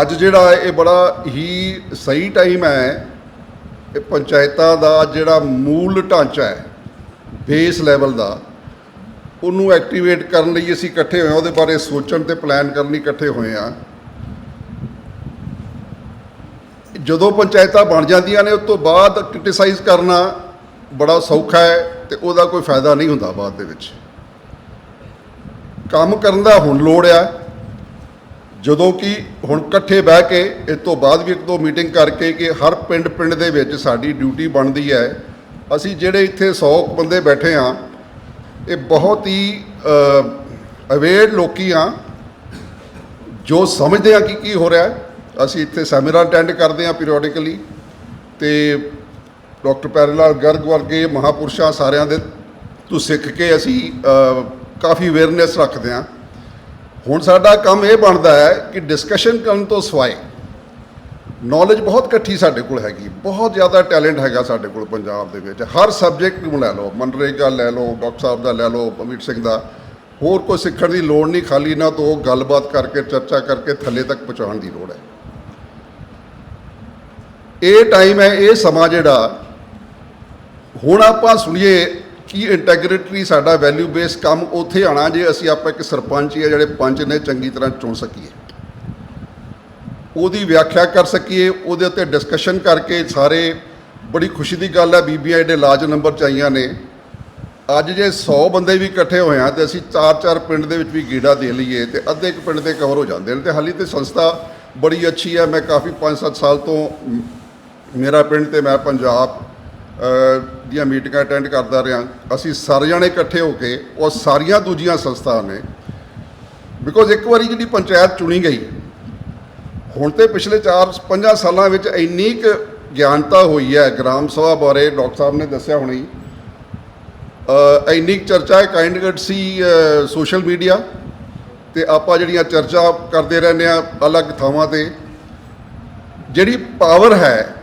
ਅੱਜ ਜਿਹੜਾ ਇਹ ਬੜਾ ਹੀ ਸਹੀ ਟਾਈਮ ਹੈ, ਇਹ ਪੰਚਾਇਤਾਂ ਦਾ ਜਿਹੜਾ ਮੂਲ ਢਾਂਚਾ ਹੈ ਬੇਸ ਲੈਵਲ ਦਾ, ਉਹਨੂੰ ਐਕਟੀਵੇਟ ਕਰਨ ਲਈ ਅਸੀਂ ਇਕੱਠੇ ਹੋਏ ਹਾਂ, ਉਹਦੇ ਬਾਰੇ ਸੋਚਣ ਤੇ ਪਲਾਨ ਕਰਨ ਲਈ ਇਕੱਠੇ ਹੋਏ ਹਾਂ। ਜਦੋਂ ਪੰਚਾਇਤਾਂ ਬਣ ਜਾਂਦੀਆਂ ਨੇ, ਉਸ ਤੋਂ ਬਾਅਦ ਕ੍ਰਿਟਿਸਾਈਜ਼ ਕਰਨਾ ਬੜਾ ਸੌਖਾ ਹੈ ਤੇ ਉਹਦਾ ਕੋਈ ਫਾਇਦਾ ਨਹੀਂ ਹੁੰਦਾ ਬਾਅਦ ਦੇ ਵਿੱਚ। ਕੰਮ ਕਰਨ ਦਾ ਹੁਣ ਲੋੜ ਆ। ਜਦੋਂ ਕਿ ਹੁਣ ਇਕੱਠੇ ਬਹਿ ਕੇ ਇਸ ਤੋਂ ਬਾਅਦ ਵੀ ਇੱਕ ਦੋ ਮੀਟਿੰਗ ਕਰਕੇ ਕਿ ਹਰ ਪਿੰਡ ਪਿੰਡ ਦੇ ਵਿੱਚ ਸਾਡੀ ਡਿਊਟੀ ਬਣਦੀ ਹੈ। ਅਸੀਂ ਜਿਹੜੇ ਇੱਥੇ 100 ਬੰਦੇ ਬੈਠੇ ਆ ਇਹ ਬਹੁਤ ਹੀ ਅਵੇਅਰ ਲੋਕੀ ਆ ਜੋ ਸਮਝਦੇ ਆ ਕਿ ਕੀ ਹੋ ਰਿਹਾ ਅਸੀਂ ਇੱਥੇ ਸੈਮੀਨਾਰ ਅਟੈਂਡ ਕਰਦੇ ਆ ਪੀਰੀਓਡਿਕਲੀ ਤੇ ਡਾਕਟਰ ਪੈਰਲਾਲ ਗਰਗ ਵਰਗੇ ਮਹਾਪੁਰਸ਼ਾਂ ਸਾਰਿਆਂ ਦੇ ਤੋਂ ਸਿੱਖ ਕੇ ਅਸੀਂ ਕਾਫੀ ਅਵੇਅਰਨੈਸ ਰੱਖਦੇ ਆ ਹੁਣ ਸਾਡਾ ਕੰਮ ਇਹ ਬਣਦਾ ਹੈ ਕਿ ਡਿਸਕਸ਼ਨ ਕਰਨ ਤੋਂ ਸਿਵਾਏ ਨੌਲੇਜ ਬਹੁਤ ਇਕੱਠੀ ਸਾਡੇ ਕੋਲ ਹੈਗੀ, ਬਹੁਤ ਜ਼ਿਆਦਾ ਟੈਲੈਂਟ ਹੈਗਾ ਸਾਡੇ ਕੋਲ ਪੰਜਾਬ ਦੇ ਵਿੱਚ। ਹਰ ਸਬਜੈਕਟ ਨੂੰ ਲੈ ਲਓ, ਮਨਰੇਗਾ ਲੈ ਲਓ, ਡਾਕਟਰ ਸਾਹਿਬ ਦਾ ਲੈ ਲਓ, ਅਮਿਤ ਸਿੰਘ ਦਾ। ਹੋਰ ਕੋਈ ਸਿੱਖਣ ਦੀ ਲੋੜ ਨਹੀਂ, ਖਾਲੀ ਨਾ ਤੋਂ ਗੱਲਬਾਤ ਕਰਕੇ, ਚਰਚਾ ਕਰਕੇ ਥੱਲੇ ਤੱਕ ਪਹੁੰਚਾਉਣ ਦੀ ਲੋੜ ਹੈ। ਇਹ ਟਾਈਮ ਹੈ, ਇਹ ਸਮਾਂ ਜਿਹੜਾ ਹੁਣ ਆਪਾਂ ਸੁਣੀਏ ਕੀ ਇੰਟੈਗ੍ਰਿਟੀ ਸਾਡਾ ਵੈਲਿਊ ਬੇਸ ਕੰਮ ਉੱਥੇ ਆਣਾ ਜੇ ਅਸੀਂ ਆਪਾਂ ਇੱਕ ਸਰਪੰਚ ਜਾਂ ਜਿਹੜੇ ਪੰਚ ਨੇ ਚੰਗੀ ਤਰ੍ਹਾਂ ਚੁਣ ਸਕੀਏ? ਉਹਦੀ ਵਿਆਖਿਆ ਕਰ ਸਕੀਏ, ਉਹਦੇ ਉੱਤੇ ਡਿਸਕਸ਼ਨ ਕਰਕੇ ਸਾਰੇ, ਬੜੀ ਖੁਸ਼ੀ ਦੀ ਗੱਲ ਹੈ, ਬੀਬੀਆਂ ਜਿਹੜੇ ਲਾਜ ਨੰਬਰ ਚ ਆਈਆਂ ਨੇ। ਅੱਜ ਜੇ 100 ਬੰਦੇ ਵੀ ਇਕੱਠੇ ਹੋਏ ਆ ਤੇ ਅਸੀਂ ਚਾਰ ਚਾਰ ਪਿੰਡ ਦੇ ਵਿੱਚ ਵੀ ਗੇੜਾ ਦੇ ਲਈਏ ਤੇ ਅੱਧੇ ਇੱਕ ਪਿੰਡ ਦੇ ਕਵਰ ਹੋ ਜਾਂਦੇ ਨੇ। ਤੇ ਹਾਲੀ ਤੇ ਸੰਸਥਾ ਬੜੀ ਅੱਛੀ ਹੈ, ਮੈਂ ਕਾਫੀ 5-7 ਸਾਲ ਤੋਂ ਮੇਰਾ ਪਿੰਡ ਤੇ ਮੈਂ ਪੰਜਾਬ ਦੀਆਂ ਮੀਟਿੰਗਾਂ ਅਟੈਂਡ ਕਰਦਾ ਰਿਹਾ। ਅਸੀਂ ਸਾਰੇ ਜਣੇ ਇਕੱਠੇ ਹੋ ਕੇ ਉਹ ਸਾਰੀਆਂ ਦੂਜੀਆਂ ਸੰਸਥਾਵਾਂ ਨੇ ਬਿਕੋਜ਼ ਇੱਕ ਵਾਰੀ ਜਿਹੜੀ ਪੰਚਾਇਤ ਚੁਣੀ ਗਈ, ਹੁਣ ਤੇ ਪਿਛਲੇ 4-5 ਸਾਲਾਂ ਵਿੱਚ ਇੰਨੀ ਕੁ ਗਿਆਨਤਾ ਹੋਈ ਹੈ ਗ੍ਰਾਮ ਸਭਾ ਬਾਰੇ, ਡਾਕਟਰ ਸਾਹਿਬ ਨੇ ਦੱਸਿਆ ਹੁਣੀ ਇੰਨੀ ਕੁ ਚਰਚਾ ਹੈ ਕਾਈਂਡਗਟ ਸੀ ਸੋਸ਼ਲ ਮੀਡੀਆ ਤੇ ਆਪਾਂ ਜਿਹੜੀਆਂ ਚਰਚਾ ਕਰਦੇ ਰਹਿੰਦੇ ਆ ਅਲੱਗ ਥਾਵਾਂ ਤੇ। ਜਿਹੜੀ ਪਾਵਰ ਹੈ,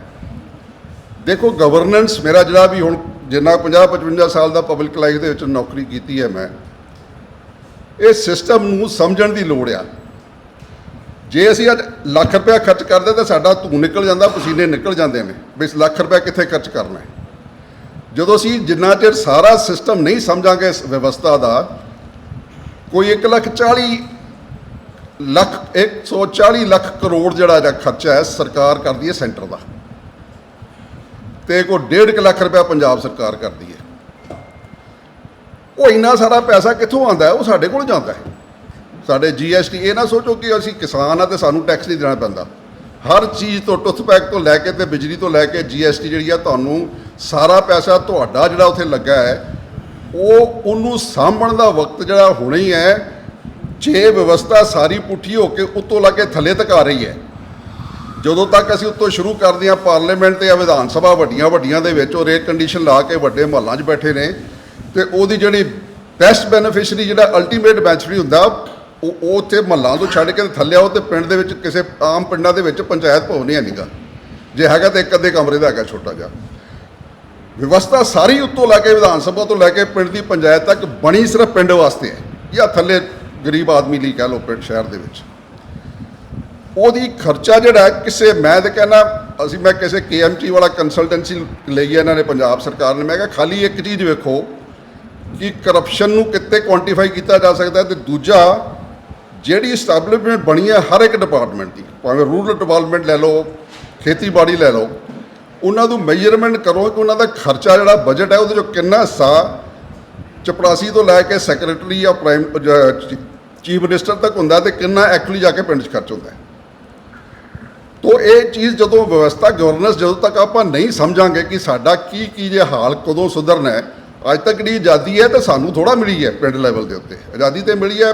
ਦੇਖੋ ਗਵਰਨੈਂਸ ਮੇਰਾ ਜਿਹੜਾ ਵੀ ਹੁਣ ਜਿੰਨਾ 50 55 ਸਾਲ ਦਾ ਪਬਲਿਕ ਲਾਈਫ ਦੇ ਵਿੱਚ ਨੌਕਰੀ ਕੀਤੀ ਹੈ ਮੈਂ, ਇਹ ਸਿਸਟਮ ਨੂੰ ਸਮਝਣ ਦੀ ਲੋੜ ਆ। ਜੇ ਅਸੀਂ ਅੱਜ ਲੱਖ ਰੁਪਇਆ ਖਰਚ ਕਰਦੇ ਤਾਂ ਸਾਡਾ ਧੂੰ ਨਿਕਲ ਜਾਂਦਾ, ਪਸੀਨੇ ਨਿਕਲ ਜਾਂਦੇ ਨੇ, ਵੀ ਇਸ ਲੱਖ ਰੁਪਇਆ ਕਿੱਥੇ ਖਰਚ ਕਰਨਾ ਜਦੋਂ ਅਸੀਂ ਜਿੰਨਾ ਚਿਰ ਸਾਰਾ ਸਿਸਟਮ ਨਹੀਂ ਸਮਝਾਂਗੇ ਇਸ ਵਿਵਸਥਾ ਦਾ, ਕੋਈ 1 ਲੱਖ 40 ਲੱਖ 140 ਲੱਖ ਕਰੋੜ ਜਿਹੜਾ ਖਰਚਾ ਹੈ, ਸਰਕਾਰ ਕਰਦੀ ਹੈ ਸੈਂਟਰ ਦਾ। ਤੇ ਕੋਈ 1.5 ਲੱਖ ਰੁਪਇਆ ਪੰਜਾਬ ਸਰਕਾਰ ਕਰਦੀ ਹੈ। ਉਹ ਇੰਨਾ ਸਾਰਾ ਪੈਸਾ ਕਿੱਥੋਂ ਆਉਂਦਾ ਉਹ ਸਾਡੇ ਕੋਲ ਜਾਂਦਾ ਹੈ। ਸਾਡੇ ਜੀਐਸਟੀ ਇਹ ਨਾ ਸੋਚੋ ਕਿ ਅਸੀਂ ਕਿਸਾਨ ਆ ਤੇ ਸਾਨੂੰ ਟੈਕਸ ਨਹੀਂ ਦੇਣਾ ਪੈਂਦਾ। ਹਰ ਚੀਜ਼ ਤੋਂ ਟੁੱਥਪੈਕ ਤੋਂ ਲੈ ਕੇ ਤੇ ਬਿਜਲੀ ਤੋਂ ਲੈ ਕੇ ਜੀਐਸਟੀ ਜਿਹੜੀ ਆ ਤੁਹਾਨੂੰ ਸਾਰਾ ਪੈਸਾ ਤੁਹਾਡਾ ਜਿਹੜਾ ਉੱਥੇ ਲੱਗਾ ਹੈ, ਉਹ ਉਹਨੂੰ ਸਾਂਭਣ ਦਾ ਵਕਤ ਜਿਹੜਾ ਹੋਣਾ ਹੀ ਹੈ, ਜੇ ਵਿਵਸਥਾ ਸਾਰੀ ਪੁੱਠੀ ਹੋ ਕੇ ਉੱਤੋਂ ਲਾ ਕੇ ਥੱਲੇ ਤੱਕ ਆ ਰਹੀ ਹੈ। ਜਦੋਂ ਤੱਕ ਅਸੀਂ ਉੱਤੋਂ ਸ਼ੁਰੂ ਕਰਦੇ ਹਾਂ ਪਾਰਲੀਮੈਂਟ ਤੇ ਜਾਂ ਵਿਧਾਨ ਸਭਾ ਵੱਡੀਆਂ ਵੱਡੀਆਂ ਦੇ ਵਿੱਚ, ਉਹ ਰੇਟ ਕੰਡੀਸ਼ਨ ਲਾ ਕੇ ਵੱਡੇ ਮਹੱਲਾਂ 'ਚ ਬੈਠੇ ਨੇ ਤੇ ਉਹਦੀ ਜਿਹੜੀ ਬੈਸਟ ਬੈਨੀਫੀਸ਼ਰੀ ਜਿਹੜਾ ਅਲਟੀਮੇਟ ਬੈਨੀਫੀਸ਼ਰੀ ਹੁੰਦਾ, ਉਹ ਉਹ ਉੱਥੇ ਮਹੱਲਾਂ ਤੋਂ ਛੱਡ ਕੇ ਥੱਲੇ ਆਓ ਤੇ ਪਿੰਡ ਦੇ ਵਿੱਚ ਕਿਸੇ ਆਮ ਪਿੰਡਾਂ ਦੇ ਵਿੱਚ ਪੰਚਾਇਤ ਭਵਨ ਨਹੀਂ ਹੈਗਾ ਜੇ ਹੈਗਾ ਤਾਂ ਇੱਕ ਅੱਧੇ ਕਮਰੇ ਦਾ ਹੈਗਾ ਛੋਟਾ ਜਿਹਾ। ਵਿਵਸਥਾ ਸਾਰੀ ਉੱਤੋਂ ਲੈ ਕੇ ਵਿਧਾਨ ਸਭਾ ਤੋਂ ਲੈ ਕੇ ਪਿੰਡ ਦੀ ਪੰਚਾਇਤ ਤੱਕ ਬਣੀ ਸਿਰਫ ਪਿੰਡ ਵਾਸਤੇ ਹੈ। ਜਾਂ ਥੱਲੇ ਗਰੀਬ ਆਦਮੀ ਲਈ ਕਹਿ ਲਓ ਪਿੰਡ, ਸ਼ਹਿਰ ਦੇ ਵਿੱਚ। ਉਹਦੀ ਖਰਚਾ ਜਿਹੜਾ ਕਿਸੇ, ਮੈਂ ਤਾਂ ਕਹਿੰਦਾ, ਅਸੀਂ, ਮੈਂ ਕਿਸੇ ਕੇਐਮਟੀ ਵਾਲਾ ਕੰਸਲਟੈਂਸੀ ਲਈ ਇਹਨਾਂ ਨੇ ਪੰਜਾਬ ਸਰਕਾਰ ਨੇ, ਮੈਂ ਕਿਹਾ ਖਾਲੀ ਇੱਕ ਚੀਜ਼ ਵੇਖੋ ਕਿ ਕਰਪਸ਼ਨ ਨੂੰ ਕਿੱਥੇ ਕੁਆਂਟੀਫਾਈ ਕੀਤਾ ਜਾ ਸਕਦਾ ਹੈ ਤੇ ਦੂਜਾ, ਜਿਹੜੀ ਸਟੈਬਲਿਸ਼ਮੈਂਟ ਬਣੀ ਹੈ ਹਰ ਇੱਕ ਡਿਪਾਰਟਮੈਂਟ ਦੀ, ਭਾਵੇਂ ਰੂਰਲ ਡਿਵੈਲਪਮੈਂਟ ਲੈ ਲਓ, ਖੇਤੀਬਾੜੀ ਲੈ ਲਓ, ਉਹਨਾਂ ਨੂੰ ਮੈਜ਼ਰਮੈਂਟ ਕਰੋ ਕਿ ਉਹਨਾਂ ਦਾ ਖਰਚਾ ਜਿਹੜਾ ਬਜਟ ਹੈ, ਉਹਦੇ ਚੋਂ ਕਿੰਨਾ ਹਿੱਸਾ ਚਪੜਾਸੀ ਤੋਂ ਲੈ ਕੇ ਸੈਕਟਰੀ ਜਾਂ ਪ੍ਰਾਈਮ ਚੀਫ ਮਿਨਿਸਟਰ ਤੱਕ ਹੁੰਦਾ ਤੇ ਕਿੰਨਾ ਐਕਚੁਅਲੀ ਜਾ ਕੇ ਪਿੰਡ 'ਚ ਖਰਚ ਹੁੰਦਾ ਹੈ। ਸੋ ਇਹ ਚੀਜ਼ ਜਦੋਂ ਵਿਵਸਥਾ ਗਵਰਨੈਂਸ ਜਦੋਂ ਤੱਕ ਆਪਾਂ ਨਹੀਂ ਸਮਝਾਂਗੇ ਕਿ ਸਾਡਾ ਕੀ ਕੀ ਜੇ ਹਾਲ ਕਦੋਂ ਸੁਧਰਨਾ ਹੈ, ਅੱਜ ਤੱਕ ਜਿਹੜੀ ਆਜ਼ਾਦੀ ਹੈ ਤਾਂ ਸਾਨੂੰ ਥੋੜਾ ਮਿਲੀ ਹੈ ਪਿੰਡ ਲੈਵਲ ਦੇ ਉੱਤੇ। ਆਜ਼ਾਦੀ ਤੇ ਮਿਲੀ ਹੈ,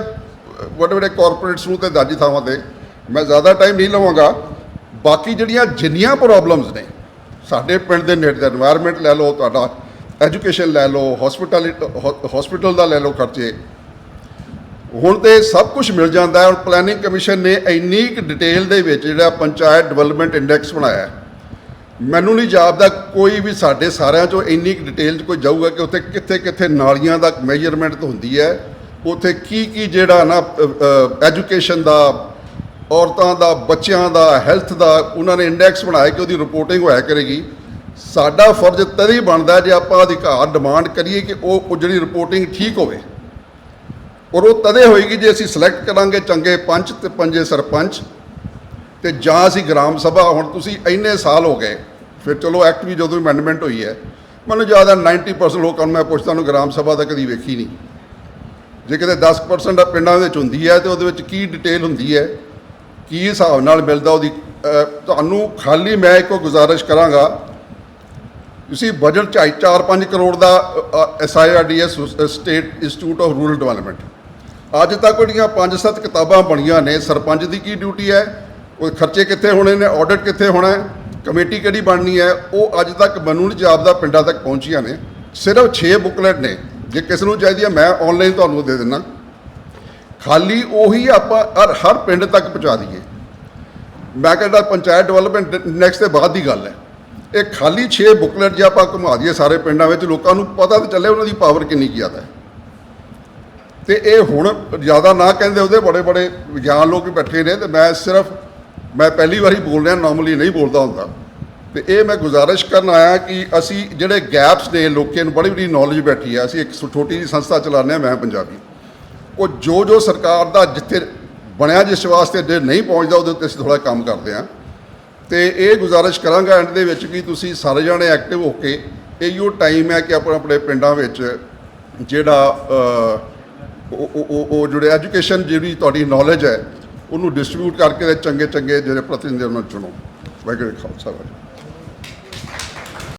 ਵੱਡੇ ਵੱਡੇ ਕਾਰਪੋਰੇਟਸ ਨੂੰ ਤੇ ਦਾਜੀ ਥਾਵਾਂ ਤੇ। ਮੈਂ ਜ਼ਿਆਦਾ ਟਾਈਮ ਨਹੀਂ ਲਵਾਂਗਾ। ਬਾਕੀ ਜਿਹੜੀਆਂ ਜਿੰਨੀਆਂ ਪ੍ਰੋਬਲਮਸ ਨੇ, ਸਾਡੇ ਪਿੰਡ ਦੇ ਨੇੜੇ ਦਾ এনवायरमेंट ਲੈ ਲਓ, ਤੁਹਾਡਾ ਐਜੂਕੇਸ਼ਨ ਲੈ ਲਓ ਹਸਪੀਟਲ ਹਸਪੀਟਲ ਦਾ ਲੈ ਲਓ ਖਰਚੇ। ਹੁਣ ਤੇ ਸਭ ਕੁਝ ਮਿਲ ਜਾਂਦਾ ਹੈ ਹੁਣ ਪਲੈਨਿੰਗ ਕਮਿਸ਼ਨ ਨੇ ਇੰਨੀ ਕੁ ਡਿਟੇਲ ਦੇ ਵਿੱਚ ਜਿਹੜਾ ਪੰਚਾਇਤ ਡਿਵੈਲਪਮੈਂਟ ਇੰਡੈਕਸ ਬਣਾਇਆ ਮੈਨੂੰ ਨਹੀਂ ਜਾਪਦਾ ਕੋਈ ਵੀ ਸਾਡੇ ਸਾਰਿਆਂ ਚੋਂ ਇੰਨੀ ਕੁ ਡਿਟੇਲ 'ਚ ਕੋਈ ਜਾਊਗਾ ਕਿ ਉੱਥੇ ਕਿੱਥੇ ਕਿੱਥੇ ਨਾਲੀਆਂ ਦਾ ਮੈਜਰਮੈਂਟ ਹੁੰਦੀ ਹੈ, ਉੱਥੇ ਕੀ ਕੀ ਜਿਹੜਾ ਨਾ ਐਜੂਕੇਸ਼ਨ ਦਾ, ਔਰਤਾਂ ਦਾ, ਬੱਚਿਆਂ ਦਾ ਹੈਲਥ ਦਾ, ਉਹਨਾਂ ਨੇ ਇੰਡੈਕਸ ਬਣਾਇਆ ਕਿ ਉਹਦੀ ਰਿਪੋਰਟਿੰਗ ਹੋਇਆ ਕਰੇਗੀ। ਸਾਡਾ ਫਰਜ਼ ਤਦ ਹੀ ਬਣਦਾ ਜੇ ਆਪਾਂ ਅਧਿਕਾਰ ਡਿਮਾਂਡ ਕਰੀਏ ਕਿ ਉਹ ਜਿਹੜੀ ਰਿਪੋਰਟਿੰਗ ਠੀਕ ਹੋਵੇ। ਔਰ ਉਹ ਤਦੇ ਹੋਏਗੀ ਜੇ ਅਸੀਂ ਸਿਲੈਕਟ ਕਰਾਂਗੇ ਚੰਗੇ ਪੰਚ ਤੇ ਪੰਜੇ ਸਰਪੰਚ ਤੇ ਜਾਂ ਅਸੀਂ ਗ੍ਰਾਮ ਸਭਾ। ਹੁਣ ਤੁਸੀਂ ਇੰਨੇ ਸਾਲ ਹੋ ਗਏ, ਫਿਰ ਚਲੋ ਐਕਟ ਵੀ ਜਦੋਂ ਅਮੈਂਡਮੈਂਟ ਹੋਈ ਹੈ, ਮੈਨੂੰ ਜ਼ਿਆਦਾ 90% ਲੋਕਾਂ ਨੂੰ ਮੈਂ ਪੁੱਛਦਾ ਨੂੰ ਗ੍ਰਾਮ ਸਭਾ ਤਾਂ ਕਦੀ ਵੇਖੀ ਨਹੀਂ। ਜੇ ਕਿਤੇ 10% ਪਿੰਡਾਂ ਵਿੱਚ ਹੁੰਦੀ ਹੈ ਤੇ ਉਹਦੇ ਵਿੱਚ ਕੀ ਡਿਟੇਲ ਹੁੰਦੀ ਹੈ, ਕੀ ਹਿਸਾਬ ਨਾਲ ਮਿਲਦਾ ਉਹਦੀ ਤੁਹਾਨੂੰ ਖਾਲੀ ਮੈਂ ਇੱਕੋ ਗੁਜ਼ਾਰਿਸ਼ ਕਰਾਂਗਾ, ਤੁਸੀਂ ਬਜਟ ਚ 4-5 ਕਰੋੜ ਦਾ SIRDS state institute of rural development ਅੱਜ ਤੱਕ ਜਿਹੜੀਆਂ 5-7 ਕਿਤਾਬਾਂ ਬਣੀਆਂ ਨੇ। ਸਰਪੰਚ ਦੀ ਕੀ ਡਿਊਟੀ ਹੈ? ਉਹ ਖਰਚੇ ਕਿੱਥੇ ਹੋਣੇ ਨੇ? ਆਡਿਟ ਕਿੱਥੇ ਹੋਣਾ ਹੈ? ਕਮੇਟੀ ਕਿਹੜੀ ਬਣਨੀ ਹੈ? ਉਹ ਅੱਜ ਤੱਕ ਬਣੂ ਨਹੀਂ ਜਾਪਦਾ ਪਿੰਡਾਂ ਤੱਕ ਪਹੁੰਚੀਆਂ ਨੇ। ਸਿਰਫ 6 ਬੁਕਲੇਟ ਨੇ। ਜੇ ਕਿਸ ਨੂੰ ਚਾਹੀਦੀ ਹੈ, ਮੈਂ ਆਨਲਾਈਨ ਤੁਹਾਨੂੰ ਦੇ ਦਿੰਦਾ। ਖਾਲੀ ਉਹੀ ਆਪਾਂ ਹਰ ਹਰ ਪਿੰਡ ਤੱਕ ਪਹੁੰਚਾ ਦਈਏ। ਮੈਂ ਕਹਿੰਦਾ ਪੰਚਾਇਤ ਡਿਵੈਲਪਮੈਂਟ ਨੈਕਸਟ ਦੇ ਬਾਅਦ ਦੀ ਗੱਲ ਹੈ। ਇਹ ਖਾਲੀ 6 ਬੁਕਲੇਟ ਜੇ ਆਪਾਂ ਘੁਮਾ ਦਈਏ ਸਾਰੇ ਪਿੰਡਾਂ ਵਿੱਚ, ਲੋਕਾਂ ਨੂੰ ਪਤਾ ਤਾਂ ਚੱਲੇ ਉਹਨਾਂ ਦੀ ਪਾਵਰ ਕਿੰਨੀ ਕੀ ਜ਼ਿਆਦਾ ਹੈ। ਤੇ ਇਹ ਹੁਣ ਜ਼ਿਆਦਾ ਨਾ ਕਹਿੰਦੇ ਉਹਦੇ ਬੜੇ ਬੜੇ ਵਿਗਿਆਨ ਲੋਕ ਬੈਠੇ ਨੇ ਤੇ ਮੈਂ ਸਿਰਫ, ਮੈਂ ਪਹਿਲੀ ਵਾਰੀ ਬੋਲ ਰਿਹਾ ਨਾਰਮਲੀ ਨਹੀਂ ਬੋਲਦਾ ਹੁੰਦਾ। ਤੇ ਇਹ ਮੈਂ ਗੁਜ਼ਾਰਿਸ਼ ਕਰਨ ਆਇਆ ਕਿ ਅਸੀਂ ਜਿਹੜੇ ਗੈਪਸ ਨੇ ਲੋਕਾਂ ਨੂੰ ਬੜੀ ਬੜੀ ਨੌਲੇਜ ਬੈਠੀ ਹੈ ਅਸੀਂ ਇੱਕ ਛੋਟੀ ਜਿਹੀ ਸੰਸਥਾ ਚਲਾਉਂਦੇ ਹਾਂ, ਮੈਂ ਪੰਜਾਬੀ। ਉਹ ਜੋ ਜੋ ਸਰਕਾਰ ਦਾ ਜਿੱਥੇ ਬਣਿਆ ਜਿਸ ਵਾਸਤੇ ਜੇ ਨਹੀਂ ਪਹੁੰਚਦਾ, ਉਹਦੇ ਉੱਤੇ ਅਸੀਂ ਥੋੜਾ ਕੰਮ ਕਰਦੇ ਹਾਂ। ਤੇ ਇਹ ਗੁਜ਼ਾਰਿਸ਼ ਕਰਾਂਗਾ ਐਂਡ ਦੇ ਵਿੱਚ ਕਿ ਤੁਸੀਂ ਸਾਰੇ ਜਣੇ ਐਕਟਿਵ ਹੋ ਕੇ ਇਹੀਓ ਟਾਈਮ ਹੈ ਕਿ ਆਪਣੇ ਆਪਣੇ ਪਿੰਡਾਂ ਵਿੱਚ ਜਿਹੜਾ ਉਹ, ਉਹ- ਜਿਹੜੇ ਐਜੂਕੇਸ਼ਨ ਜਿਹੜੀ ਤੁਹਾਡੀ ਨੌਲੇਜ ਹੈ, ਉਹਨੂੰ ਡਿਸਟ੍ਰੀਬਿਊਟ ਕਰਕੇ ਚੰਗੇ ਚੰਗੇ ਜਿਹੜੇ ਪ੍ਰਤੀਨਿਧੀ ਉਹਨਾਂ ਨੂੰ ਚੁਣੋ। ਵਾਹਿਗੁਰੂ ਖਾਲਸਾ, ਵਾਹਿਗੁਰੂ ਜੀ